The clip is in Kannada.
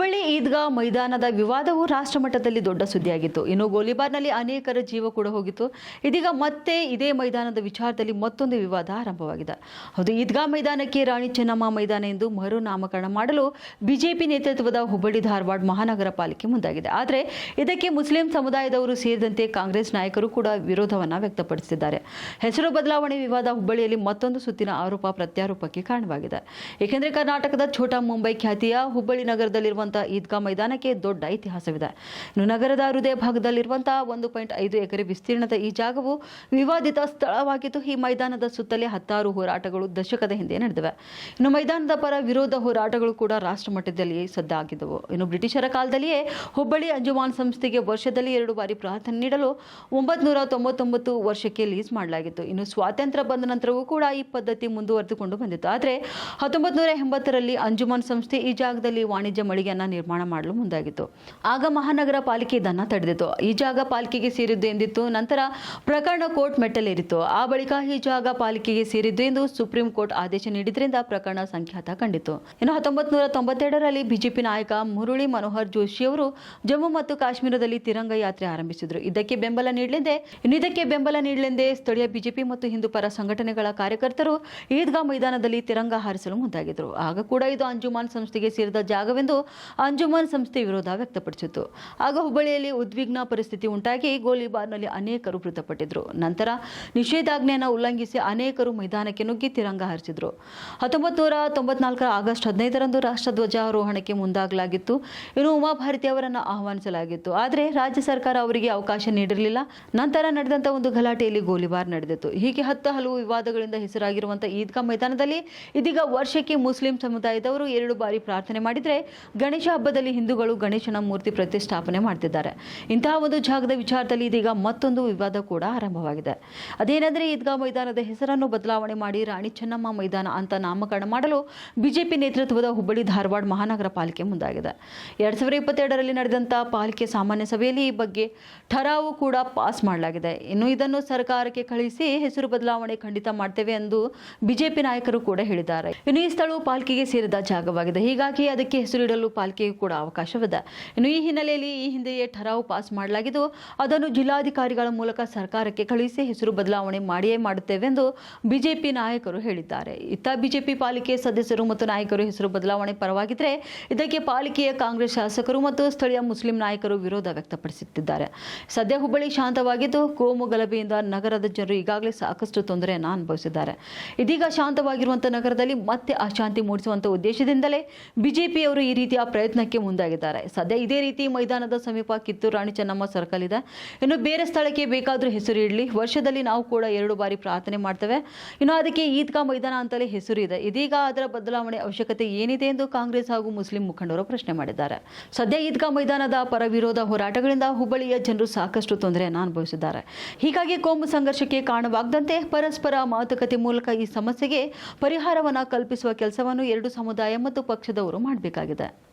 ಹುಬ್ಬಳ್ಳಿ ಈದ್ಗಾ ಮೈದಾನದ ವಿವಾದವು ರಾಷ್ಟ್ರಮಟ್ಟದಲ್ಲಿ ದೊಡ್ಡ ಸುದ್ದಿಯಾಗಿತ್ತು. ಇನ್ನು ಗೋಲಿಬಾರ್ನಲ್ಲಿ ಅನೇಕರ ಜೀವ ಕೂಡ ಹೋಗಿತ್ತು. ಇದೀಗ ಮತ್ತೆ ಇದೇ ಮೈದಾನದ ವಿಚಾರದಲ್ಲಿ ಮತ್ತೊಂದು ವಿವಾದ ಆರಂಭವಾಗಿದೆ. ಹೌದು, ಈದ್ಗಾ ಮೈದಾನಕ್ಕೆ ರಾಣಿ ಚೆನ್ನಮ್ಮ ಮೈದಾನ ಎಂದು ಮರು ನಾಮಕರಣ ಮಾಡಲು ಬಿಜೆಪಿ ನೇತೃತ್ವದ ಹುಬ್ಬಳ್ಳಿ ಧಾರವಾಡ ಮಹಾನಗರ ಪಾಲಿಕೆ ಮುಂದಾಗಿದೆ. ಆದರೆ ಇದಕ್ಕೆ ಮುಸ್ಲಿಂ ಸಮುದಾಯದವರು ಸೇರಿದಂತೆ ಕಾಂಗ್ರೆಸ್ ನಾಯಕರು ಕೂಡ ವಿರೋಧವನ್ನು ವ್ಯಕ್ತಪಡಿಸಿದ್ದಾರೆ. ಹೆಸರು ಬದಲಾವಣೆ ವಿವಾದ ಹುಬ್ಬಳ್ಳಿಯಲ್ಲಿ ಮತ್ತೊಂದು ಸುತ್ತಿನ ಆರೋಪ ಪ್ರತ್ಯಾರೋಪಕ್ಕೆ ಕಾರಣವಾಗಿದೆ. ಏಕೆಂದರೆ ಕರ್ನಾಟಕದ ಛೋಟಾ ಮುಂಬೈ ಖ್ಯಾತಿಯ ಹುಬ್ಬಳ್ಳಿ ನಗರದಲ್ಲಿರುವಂತಹ ಈದ್ಗಾ ಮೈದಾನಕ್ಕೆ ದೊಡ್ಡ ಇತಿಹಾಸವಿದೆ. ಇನ್ನು ನಗರದ ಹೃದಯ ಭಾಗದಲ್ಲಿರುವಂತಹ ಒಂದು ಪಾಯಿಂಟ್ ಐದು ಎಕರೆ ವಿಸ್ತೀರ್ಣದ ಈ ಜಾಗವು ವಿವಾದಿತ ಸ್ಥಳವಾಗಿದ್ದು, ಈ ಮೈದಾನದ ಸುತ್ತಲೇ ಹತ್ತಾರು ಹೋರಾಟಗಳು ದಶಕದ ಹಿಂದೆ ನಡೆದಿವೆ. ಇನ್ನು ಮೈದಾನದ ಪರ ವಿರೋಧ ಹೋರಾಟಗಳು ಕೂಡ ರಾಷ್ಟ್ರ ಮಟ್ಟದಲ್ಲಿ ಸದ್ದಾಗಿದ್ದವು. ಇನ್ನು ಬ್ರಿಟಿಷರ ಕಾಲದಲ್ಲಿಯೇ ಹುಬ್ಬಳ್ಳಿ ಅಂಜುಮಾನ್ ಸಂಸ್ಥೆಗೆ ವರ್ಷದಲ್ಲಿ ಎರಡು ಬಾರಿ ಪ್ರಾರ್ಥನೆ ನೀಡಲು ಒಂಬತ್ತು ನೂರ ತೊಂಬತ್ತೊಂಬತ್ತು ವರ್ಷಕ್ಕೆ ಲೀಸ್ ಮಾಡಲಾಗಿತ್ತು. ಇನ್ನು ಸ್ವಾತಂತ್ರ್ಯ ಬಂದ ನಂತರವೂ ಕೂಡ ಈ ಪದ್ಧತಿ ಮುಂದುವರೆದುಕೊಂಡು ಬಂದಿತ್ತು. ಆದರೆ ಹತ್ತೊಂಬತ್ತು ನೂರ ಎಂಬತ್ತರಲ್ಲಿ ಅಂಜುಮಾನ್ ಸಂಸ್ಥೆ ಈ ಜಾಗದಲ್ಲಿ ವಾಣಿಜ್ಯ ಮಳಿಗೆಯನ್ನು ನಿರ್ಮಾಣ ಮಾಡಲು ಮುಂದಾಗಿತ್ತು. ಆಗ ಮಹಾನಗರ ಪಾಲಿಕೆ ಇದನ್ನು ತಡೆದಿತ್ತು. ಈ ಜಾಗ ಪಾಲಿಕೆಗೆ ಸೇರಿದ್ದು ಎಂದಿತ್ತು, ನಂತರ ಪ್ರಕರಣ ಕೋರ್ಟ್ ಮೆಟ್ಟಲೇರಿತ್ತು. ಆ ಬಳಿಕ ಈ ಜಾಗ ಪಾಲಿಕೆಗೆ ಸೇರಿದ್ದು ಎಂದು ಸುಪ್ರೀಂ ಕೋರ್ಟ್ ಆದೇಶ ನೀಡಿದ್ರಿಂದ ಪ್ರಕರಣ ಸಂಖ್ಯಾತ ಕಂಡಿತು ಇನ್ನು ಹತ್ತೊಂಬತ್ತು ನೂರ ತೊಂಬತ್ತೆರಡರಲ್ಲಿ ಬಿಜೆಪಿ ನಾಯಕ ಮುರುಳಿ ಮನೋಹರ್ ಜೋಶಿ ಅವರು ಜಮ್ಮು ಮತ್ತು ಕಾಶ್ಮೀರದಲ್ಲಿ ತಿರಂಗ ಯಾತ್ರೆ ಆರಂಭಿಸಿದರು. ಇದಕ್ಕೆ ಬೆಂಬಲ ನೀಡಲೆಂದೇ ಇದಕ್ಕೆ ಬೆಂಬಲ ನೀಡಲೆಂದೇ ಸ್ಥಳೀಯ ಬಿಜೆಪಿ ಮತ್ತು ಹಿಂದೂ ಪರ ಸಂಘಟನೆಗಳ ಕಾರ್ಯಕರ್ತರು ಈದ್ಗಾ ಮೈದಾನದಲ್ಲಿ ತಿರಂಗ ಹಾರಿಸಲು ಮುಂದಾಗಿದ್ದರು ಆಗ ಕೂಡ ಇದು ಅಂಜುಮಾನ್ ಸಂಸ್ಥೆಗೆ ಸೇರಿದ ಜಾಗವೆಂದು ಅಂಜುಮಾನ್ ಸಂಸ್ಥೆ ವಿರೋಧ ವ್ಯಕ್ತಪಡಿಸಿತು ಆಗ ಹುಬ್ಬಳ್ಳಿಯಲ್ಲಿ ಉದ್ವಿಗ್ನ ಪರಿಸ್ಥಿತಿ ಉಂಟಾಗಿ ಗೋಲಿಬಾರ್ನಲ್ಲಿ ಅನೇಕರು ಮೃತಪಟ್ಟಿದ್ರು. ನಂತರ ನಿಷೇಧಾಜ್ಞೆಯನ್ನು ಉಲ್ಲಂಘಿಸಿ ಅನೇಕರು ಮೈದಾನಕ್ಕೆ ನುಗ್ಗಿ ತಿರಂಗ ಹಾರಿಸಿದ್ರು. ಹತ್ತೊಂಬತ್ತು ನೂರ ತೊಂಬತ್ನಾಲ್ಕರ ಆಗಸ್ಟ್ ಹದಿನೈದರಂದು ರಾಷ್ಟ್ರಧ್ವಜಾರೋಹಣಕ್ಕೆ ಮುಂದಾಗಲಾಗಿತ್ತು. ಇನ್ನು ಉಮಾಭಾರತಿ ಅವರನ್ನು ಆಹ್ವಾನಿಸಲಾಗಿತ್ತು. ಆದರೆ ರಾಜ್ಯ ಸರ್ಕಾರ ಅವರಿಗೆ ಅವಕಾಶ ನೀಡಿರಲಿಲ್ಲ. ನಂತರ ನಡೆದಂಥ ಒಂದು ಗಲಾಟೆಯಲ್ಲಿ ಗೋಲಿಬಾರ್ ನಡೆದಿತ್ತು. ಹೀಗೆ ಹತ್ತು ಹಲವು ವಿವಾದಗಳಿಂದ ಹೆಸರಾಗಿರುವಂತಹ ಈದ್ಗಾ ಮೈದಾನದಲ್ಲಿ ಇದೀಗ ವರ್ಷಕ್ಕೆ ಮುಸ್ಲಿಂ ಸಮುದಾಯದವರು ಎರಡು ಬಾರಿ ಪ್ರಾರ್ಥನೆ ಮಾಡಿದರೆ ಗಣೇಶ ಹಬ್ಬದಲ್ಲಿ ಹಿಂದೂಗಳು ಗಣೇಶನ ಮೂರ್ತಿ ಪ್ರತಿಷ್ಠಾಪನೆ ಮಾಡ್ತಿದ್ದಾರೆ. ಇಂತಹ ಒಂದು ಜಾಗದ ವಿಚಾರದಲ್ಲಿ ಇದೀಗ ಮತ್ತೊಂದು ವಿವಾದ ಕೂಡ ಆರಂಭವಾಗಿದೆ. ಅದೇನೆಂದರೆ ಈದ್ಗಾ ಮೈದಾನದ ಹೆಸರನ್ನು ಬದಲಾವಣೆ ಮಾಡಿ ರಾಣಿ ಚೆನ್ನಮ್ಮ ಮೈದಾನ ಅಂತ ನಾಮಕರಣ ಮಾಡಲು ಬಿಜೆಪಿ ನೇತೃತ್ವದ ಹುಬ್ಬಳ್ಳಿ ಧಾರವಾಡ ಮಹಾನಗರ ಪಾಲಿಕೆ ಮುಂದಾಗಿದೆ. ಎರಡ್ ಸಾವಿರದ ಇಪ್ಪತ್ತೆರಡರಲ್ಲಿ ನಡೆದಂತಹ ಪಾಲಿಕೆ ಸಾಮಾನ್ಯ ಸಭೆಯಲ್ಲಿ ಈ ಬಗ್ಗೆ ಠರಾವು ಕೂಡ ಪಾಸ್ ಮಾಡಲಾಗಿದೆ. ಇನ್ನು ಇದನ್ನು ಸರ್ಕಾರಕ್ಕೆ ಕಳುಹಿಸಿ ಹೆಸರು ಬದಲಾವಣೆ ಖಂಡಿತ ಮಾಡ್ತೇವೆ ಎಂದು ಬಿಜೆಪಿ ನಾಯಕರು ಕೂಡ ಹೇಳಿದ್ದಾರೆ. ಇನ್ನು ಈ ಸ್ಥಳವು ಪಾಲಿಕೆಗೆ ಸೇರಿದ ಜಾಗವಾಗಿದೆ. ಹೀಗಾಗಿ ಅದಕ್ಕೆ ಹೆಸರಿಡಲು ಪಾಲಿಕೆಗೂ ಕೂಡ ಅವಕಾಶವಿದೆ. ಇನ್ನು ಈ ಹಿನ್ನೆಲೆಯಲ್ಲಿ ಈ ಹಿಂದೆಯೇ ಠರಾವು ಪಾಸ್ ಮಾಡಲಾಗಿದ್ದು, ಅದನ್ನು ಜಿಲ್ಲಾಧಿಕಾರಿಗಳ ಮೂಲಕ ಸರ್ಕಾರಕ್ಕೆ ಕಳುಹಿಸಿ ಹೆಸರು ಬದಲಾವಣೆ ಮಾಡಿಯೇ ಮಾಡುತ್ತೇವೆ ಎಂದು ಬಿಜೆಪಿ ನಾಯಕರು ಹೇಳಿದ್ದಾರೆ. ಇತ್ತ ಬಿಜೆಪಿ ಪಾಲಿಕೆ ಸದಸ್ಯರು ಮತ್ತು ನಾಯಕರು ಹೆಸರು ಬದಲಾವಣೆ ಪರವಾಗಿದ್ದರೆ ಇದಕ್ಕೆ ಪಾಲಿಕೆಯ ಕಾಂಗ್ರೆಸ್ ಶಾಸಕರು ಮತ್ತು ಸ್ಥಳೀಯ ಮುಸ್ಲಿಂ ನಾಯಕರು ವಿರೋಧ ವ್ಯಕ್ತಪಡಿಸುತ್ತಿದ್ದಾರೆ. ಸದ್ಯ ಹುಬ್ಬಳ್ಳಿ ಶಾಂತವಾಗಿದ್ದು, ಕೋಮು ಗಲಭೆಯಿಂದ ನಗರದ ಜನರು ಈಗಾಗಲೇ ಸಾಕಷ್ಟು ತೊಂದರೆಯನ್ನು ಅನುಭವಿಸಿದ್ದಾರೆ. ಇದೀಗ ಶಾಂತವಾಗಿರುವಂತಹ ನಗರದಲ್ಲಿ ಮತ್ತೆ ಅಶಾಂತಿ ಮೂಡಿಸುವಂತಹ ಉದ್ದೇಶದಿಂದಲೇ ಬಿಜೆಪಿಯವರು ಈ ರೀತಿಯ ಪ್ರಯತ್ನಕ್ಕೆ ಮುಂದಾಗಿದ್ದಾರೆ. ಸದ್ಯ ಇದೇ ರೀತಿ ಮೈದಾನದ ಸಮೀಪ ಕಿತ್ತೂರು ರಾಣಿ ಚೆನ್ನಮ್ಮ ಸರ್ಕಲ್ ಇದೆ. ಇನ್ನು ಬೇರೆ ಸ್ಥಳಕ್ಕೆ ಬೇಕಾದರೂ ಹೆಸರು ಇಡಲಿ. ವರ್ಷದಲ್ಲಿ ನಾವು ಕೂಡ ಎರಡು ಬಾರಿ ಪ್ರಾರ್ಥನೆ ಮಾಡ್ತೇವೆ. ಇನ್ನು ಅದಕ್ಕೆ ಈದ್ಗಾ ಮೈದಾನ ಅಂತಲೇ ಹೆಸರು ಇದೆ. ಇದೀಗ ಅದರ ಬದಲಾವಣೆ ಅವಶ್ಯಕತೆ ಏನಿದೆ ಎಂದು ಕಾಂಗ್ರೆಸ್ ಹಾಗೂ ಮುಸ್ಲಿಂ ಮುಖಂಡರು ಪ್ರಶ್ನೆ ಮಾಡಿದ್ದಾರೆ. ಸದ್ಯ ಈದ್ಗಾ ಮೈದಾನದ ಪರ ವಿರೋಧ ಹೋರಾಟಗಳಿಂದ ಹುಬ್ಬಳ್ಳಿಯ ಜನರು ಸಾಕಷ್ಟು ತೊಂದರೆಯನ್ನು ಅನುಭವಿಸಿದ್ದಾರೆ. ಹೀಗಾಗಿ ಕೋಮು ಸಂಘರ್ಷಕ್ಕೆ ಕಾರಣವಾಗದಂತೆ ಪರಸ್ಪರ ಮಾತುಕತೆ ಮೂಲಕ ಈ ಸಮಸ್ಯೆಗೆ ಪರಿಹಾರವನ್ನು ಕಲ್ಪಿಸುವ ಕೆಲಸವನ್ನು ಎರಡು ಸಮುದಾಯ ಮತ್ತು ಪಕ್ಷದವರು ಮಾಡಬೇಕಾಗಿದೆ.